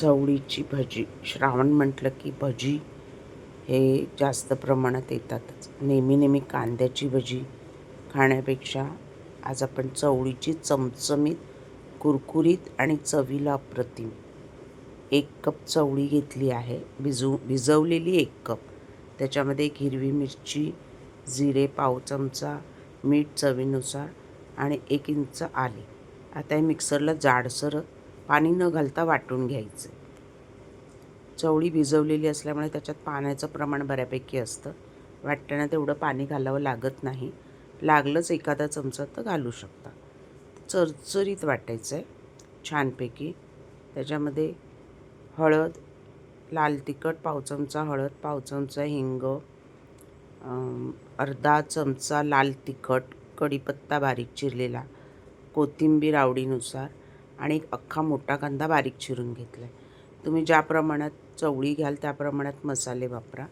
चवळीची भजी. श्रावण म्हटलं की भजी हे जास्त प्रमाणात येतातच. नेहमी नेहमी कांद्याची भजी खाण्यापेक्षा आज आपण चवळीची चमचमीत कुरकुरीत आणि चवीला अप्रतिम. एक कप चवळी घेतली आहे. भिजू भिजवलेली एक कप. त्याच्यामध्ये एक हिरवी मिरची जिरे पाव चमचा मीठ चवीनुसार आणि एक इंच आले. आता हे मिक्सरला जाडसर पाणी न घालता वाटून घ्यायचं. चवळी भिजवलेली असल्यामुळे त्याच्यात पाण्याचं प्रमाण बऱ्यापैकी असतं. वाटताना तेवढं पाणी घालावं लागत नाही. लागलंच एखादा चमचा तर घालू शकता. चरचरीत वाटायचं आहे छानपैकी. त्याच्यामध्ये हळद लाल तिखट पाव चमचा हळद पाव चमचा हिंग अर्धा चमचा लाल तिखट कढीपत्ता बारीक चिरलेला कोथिंबीर आवडीनुसार आणि एक अख्खा मोठा कांदा बारीक चिरून घेतला आहे तुम्ही ज्या प्रमाणात चवळी घ्याल त्या प्रमाणात मसाले वापरा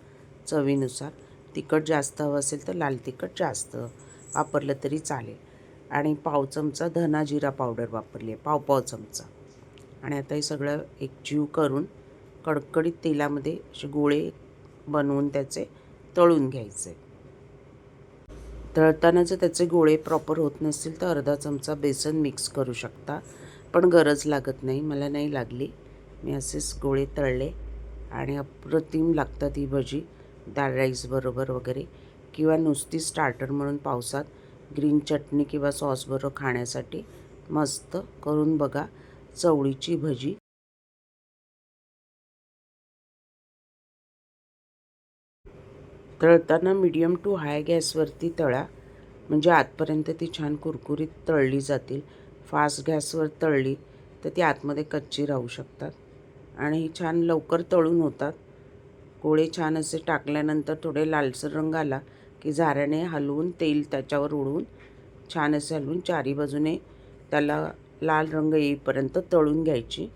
चवीनुसार. तिखट जास्त हवं असेल तर लाल तिखट जास्त वापरलं तरी चालेल. आणि पाव चमचा धना जिरा पावडर वापरली आहे पाव पाव चमचा. आणि आता हे सगळं एक जीव करून कडकडीत तेलामध्ये असे गोळे बनवून त्याचे तळून घ्यायचे. तळताना जर त्याचे गोळे प्रॉपर होत नसतील तर अर्धा चमचा बेसन मिक्स करू शकता. पण गरज लागत नाही मला नाही लागली. मी असेच गोळे तळले आणि अप्रतिम लागतात ही भजी डाळ राईस बरोबर वगैरे किंवा नुसती स्टार्टर म्हणून पावसात ग्रीन चटणी किंवा सॉसबरोबर खाण्यासाठी मस्त करून बघा चवळीची भजी. तळताना मीडियम टू हाय गॅसवरती तळा म्हणजे आतपर्यंत ती छान कुरकुरीत तळली जातील. फास्ट गॅसवर तळली तर ती आतमध्ये कच्ची राहू शकतात. आणि छान लवकर तळून होतात. गोळे छान असे टाकल्यानंतर थोडे लालसर रंग आला की झाऱ्याने हलवून तेल त्याच्यावर उडवून छान असे हलवून चारी बाजूने त्याला लाल रंग येईपर्यंत तळून घ्यायची.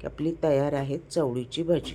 की आपली तयार आहे चवळीची भजी.